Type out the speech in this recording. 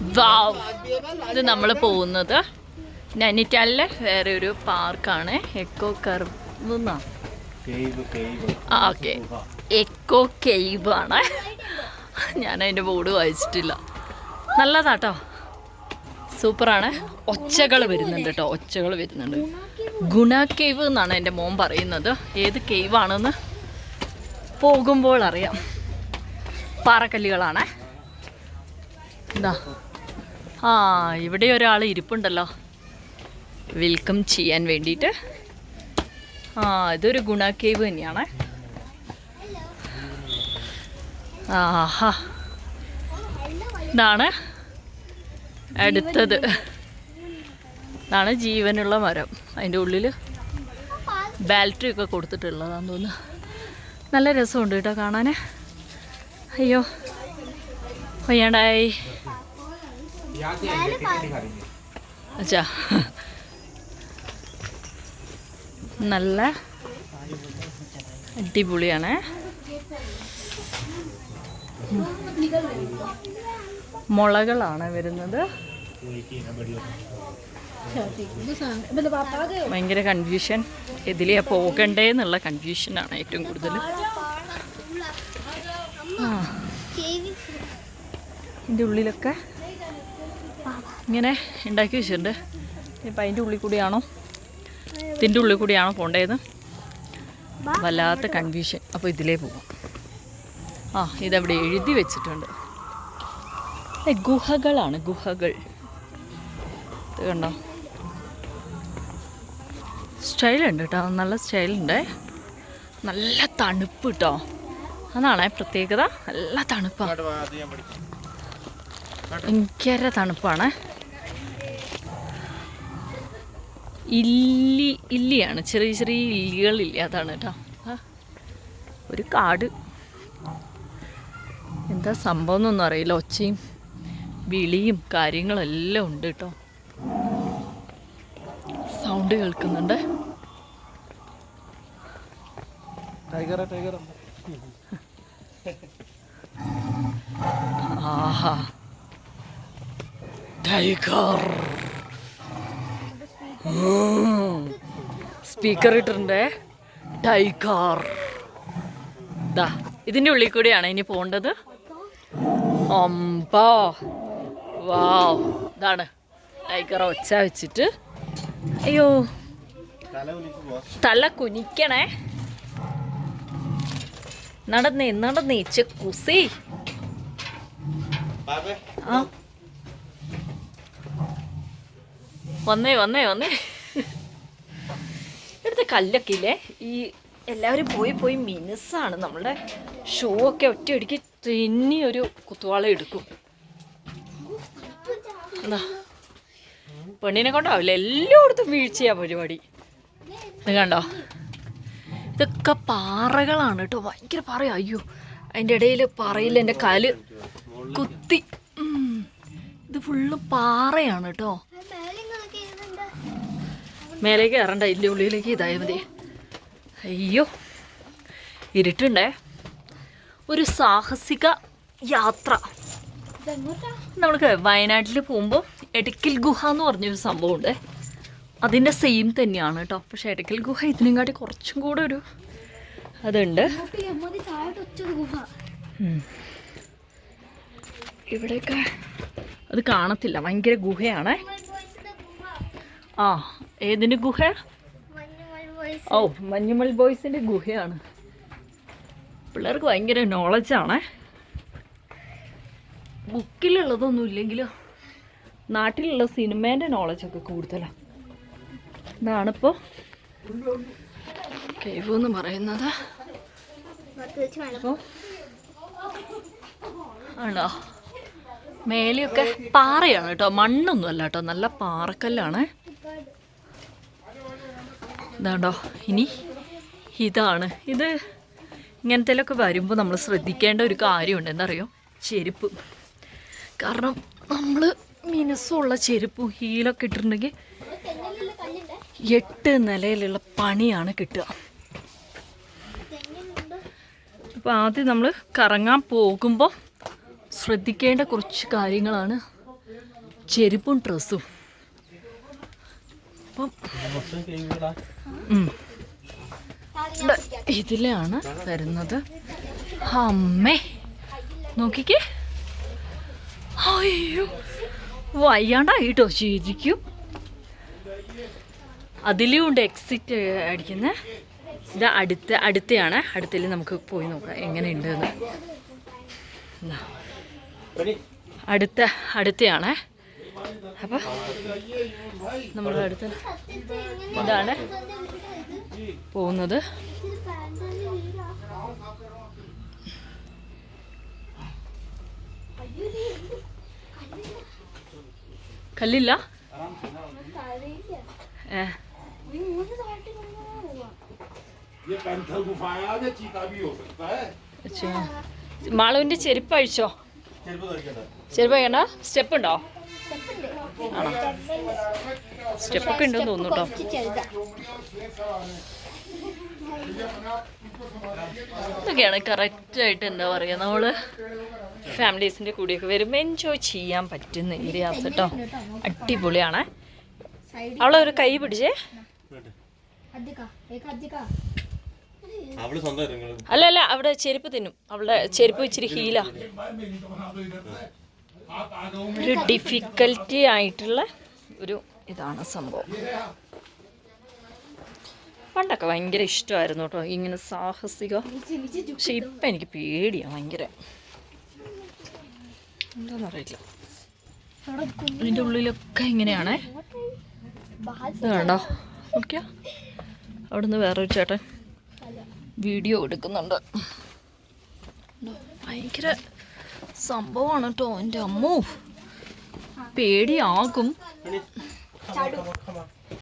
വാവ്. ഇത് നമ്മൾ പോകുന്നത് നൈനിറ്റാലിലെ വേറെ ഒരു പാർക്കാണ്. Eco curve okay. Eco cave ആണ്. ഞാൻ അതിന്റെ ബോർഡ് വായിച്ചിട്ടില്ല. നല്ലതാട്ടോ. സൂപ്പറാണ്. ഒച്ചകൾ വരുന്നുണ്ട് കേട്ടോ. ഒച്ചകൾ വരുന്നുണ്ട്. ഗുണ കേവ് എന്നാണ് എന്റെ മോൻ പറയുന്നത്. ഏത് കേവ് ആണെന്ന് പോകുമ്പോൾ അറിയാം പാറക്കല്ലുകളാണ്. എന്താ ആ ഇവിടെ ഒരാൾ ഇരിപ്പുണ്ടല്ലോ. വെൽക്കം ചെയ്യാൻ വേണ്ടിയിട്ട്. ആ ഇതൊരു ഗുണ കേവ് തന്നെയാണ്. ആഹാ. ഇതാണ് അടുത്തത്. ഇതാണ് ജീവനുള്ള മരം. അതിന്റെ ഉള്ളിൽ ബാറ്ററി ഒക്കെ കൊടുത്തിട്ടുള്ളതാണെന്ന് തോന്നുന്നു. നല്ല രസമുണ്ട് കേട്ടോ കാണാൻ അയ്യോ വയ്യാണ്ടായി. അച്ഛാ. നല്ല അടിപൊളിയാണ്. മുളകളാണ് വരുന്നത്. ഭയങ്കര കൺഫ്യൂഷൻ ഇതിലേ പോകണ്ടേ എന്നുള്ള കൺഫ്യൂഷനാണ് ഏറ്റവും കൂടുതൽ ഇതിന്റെ ഉള്ളിലൊക്കെ ഇങ്ങനെ ഉണ്ടാക്കി വെച്ചിട്ടുണ്ട്. ഇപ്പം അതിന്റെ ഉള്ളിൽ കൂടിയാണോ? ഇതിന്റെ ഉള്ളിൽ കൂടിയാണോ പോണ്ടേത് വല്ലാത്ത കൺഫ്യൂഷൻ അപ്പോൾ ഇതിലേ പോവാം. ആ ഇതവിടെ എഴുതി വെച്ചിട്ടുണ്ട്. ഗുഹകളാണ് ഗുഹകൾ. ഇത് കണ്ടോ? സ്റ്റൈലുണ്ട് കേട്ടോ. നല്ല സ്റ്റൈലുണ്ട്. നല്ല തണുപ്പ് കേട്ടോ അതാണേ പ്രത്യേകത. നല്ല തണുപ്പാണ് ഭയങ്കര തണുപ്പാണ്. ഇല്ലി ഇല്ലിയാണ്. ചെറിയ ചെറിയ ഇല്ലികളില്ല അതാണ് കേട്ടോ. ഒരു കാട്. എന്താ സംഭവം എന്നൊന്നും അറിയില്ല. ഒച്ചയും വിളിയും കാര്യങ്ങളെല്ലാം ഉണ്ട് കേട്ടോ. സൗണ്ട് കേൾക്കുന്നുണ്ട്. ടൈഗർ ടൈഗർ ആഹാ. ടൈഗർ സ്പീക്കർ ഇട്ടിട്ടുണ്ട്. ടൈഗർ ദാ ഇതിന്റെ ഉള്ളിൽ കൂടിയാണ് ഇനി പോകേണ്ടത് അമ്പാ. വാവ്. ഇതാണ്. ടൈഗർ ഒച്ച വെച്ചിട്ട്. അയ്യോ. തല കുനിക്കണേ. നടന്നേ നടന്നേ ചെക്കുസി. ആ. വന്നേ വന്നേ വന്നേ. ഇവിടുത്തെ കല്ലൊക്കെ ഇല്ലേ? ഈ എല്ലാവരും പോയി പോയി മിനുസാണ്. നമ്മളുടെ ഷോ ഒക്കെ ഒറ്റയടിക്ക് തെന്നി ഒരു കുത്തുവാള എടുക്കും. എന്താ? പെണ്ണിനെ കൊണ്ടാവില്ല. എല്ലായിടത്തും വീഴ്ചയാ പരിപാടി. ഇത് കണ്ടോ? ഇതൊക്കെ പാറകളാണ് കേട്ടോ. ഭയങ്കര പാറ അയ്യോ അതിന്റെ ഇടയിൽ പാറയിൽ എന്റെ കാൽ കുത്തി. ഇത് ഫുള്ള് പാറയാണ് കേട്ടോ. മേലേക്ക് കയറണ്ട ഇല്ല ഉള്ളിലേക്ക് ഇതായ മതി. അയ്യോ ഇരുട്ടുണ്ടേ. ഒരു സാഹസിക യാത്ര. നമ്മൾക്ക് വയനാട്ടിൽ പോകുമ്പോൾ എടക്കൽ ഗുഹ എന്ന് പറഞ്ഞൊരു സംഭവമുണ്ട് അതിന്റെ സെയിം തന്നെയാണ് കേട്ടോ പക്ഷേ എടക്കൽ ഗുഹ ഇതിനെക്കാട്ടി കുറച്ചും കൂടെ ഒരു അതുണ്ട്. ഇവിടെയൊക്കെ അത് കാണത്തില്ല. ഭയങ്കര ഗുഹയാണേ. ആ ഏതിന്റെ ഗുഹ? ഓ മഞ്ഞുമൽ ബോയ്സിന്റെ ഗുഹയാണ്. പിള്ളേർക്ക് ഭയങ്കര നോളജാണ് ബുക്കിലുള്ളതൊന്നും ഇല്ലെങ്കിലും നാട്ടിലുള്ള സിനിമേന്റെ നോളജൊക്കെ കൂടുതലാണ് ഇതാണിപ്പോൾ കേവ് എന്ന് പറയുന്നത്. അപ്പോൾ ആണോ? മേലെയൊക്കെ പാറയാണ് കേട്ടോ. മണ്ണൊന്നും അല്ല കേട്ടോ. നല്ല പാറക്കല്ലാണ്. ഇതാണ്ടോ? ഇനി ഇതാണ്. ഇത് ഇങ്ങനത്തേലൊക്കെ വരുമ്പോൾ നമ്മൾ ശ്രദ്ധിക്കേണ്ട ഒരു കാര്യമുണ്ട്. എന്തറിയോ ചെരുപ്പ്. കാരണം നമ്മൾ മിനുസമുള്ള ചെരുപ്പും ഹീലൊക്കെ ഇട്ടിട്ടുണ്ടെങ്കിൽ എട്ട് നിലയിലുള്ള പണിയാണ് കിട്ടുക. അപ്പോൾ ആദ്യം നമ്മൾ കറങ്ങാൻ പോകുമ്പോൾ ശ്രദ്ധിക്കേണ്ട കുറച്ച് കാര്യങ്ങളാണ് ചെരുപ്പും ഡ്രസ്സും. അപ്പം. ഇതിലാണ് വരുന്നത്. അമ്മേ നോക്കിക്കേ. അയ്യോ വയ്യാണ്ടായിട്ടോ ശരിക്കും അതിലും ഉണ്ട് എക്സിറ്റ് അടിക്കുന്ന. ഇത് അടുത്ത അടുത്തയാണ്. അടുത്തിൽ നമുക്ക് പോയി നോക്കാം എങ്ങനെയുണ്ട് അടുത്ത അടുത്തയാണ്. അപ്പോൾ നമ്മൾ അടുത്ത ഇതാണ് പോകുന്നത്. കല്ലില്ല? ഏ. ये पैंथर गुफाया या चीता भी हो सकता है അച്ഛാ. മാളുവിൻ്റെ ചെരുപ്പ് അഴിച്ചോ ചെരുപ്പ് ധരിക്കണ്ട ചെരുപ്പ് വേണ്ട സ്റ്റെപ്പ് ഉണ്ടോ ആണോ സ്റ്റെപ്പൊക്കെ ഉണ്ടെന്ന് തോന്നുന്നു കേട്ടോ ഇതൊക്കെയാണ് കറക്റ്റായിട്ട് എന്താ പറയുക നമ്മൾ ഫാമിലീസിൻ്റെ കൂടെയൊക്കെ വരുമ്പോൾ എൻജോയ് ചെയ്യാൻ പറ്റുന്ന ഏരിയാസ് കേട്ടോ അടിപൊളിയാണ് അവളെ ഒരു കൈ പിടിച്ചേ അവള് സ്വന്തം ഇറങ്ങും അല്ല അല്ല അവിടെ ചെരുപ്പ് തിന്നും. അവളുടെ ചെരുപ്പ് ഇച്ചിരി ഹീലാ. ഒരു ഡിഫിക്കൽറ്റി ആയിട്ടുള്ള ഒരു ഇതാണ് സംഭവം. പണ്ടൊക്കെ ഭയങ്കര ഇഷ്ടമായിരുന്നു കേട്ടോ ഇങ്ങനെ സാഹസിക. പക്ഷെ ഇപ്പം എനിക്ക് പേടിയാണ് ഭയങ്കര. എന്താണെന്നറിയില്ല ഇതിന്റെ ഉള്ളിലൊക്കെ ഇങ്ങനെയാണേ. വേണ്ട ഓക്കെ അവിടുന്ന് വേറൊരു ചേട്ടൻ. വീഡിയോ എടുക്കുന്നുണ്ട്? ഭയങ്കര സംഭവമാണ് കേട്ടോ എന്റെ അമ്മു. പേടിയാകും.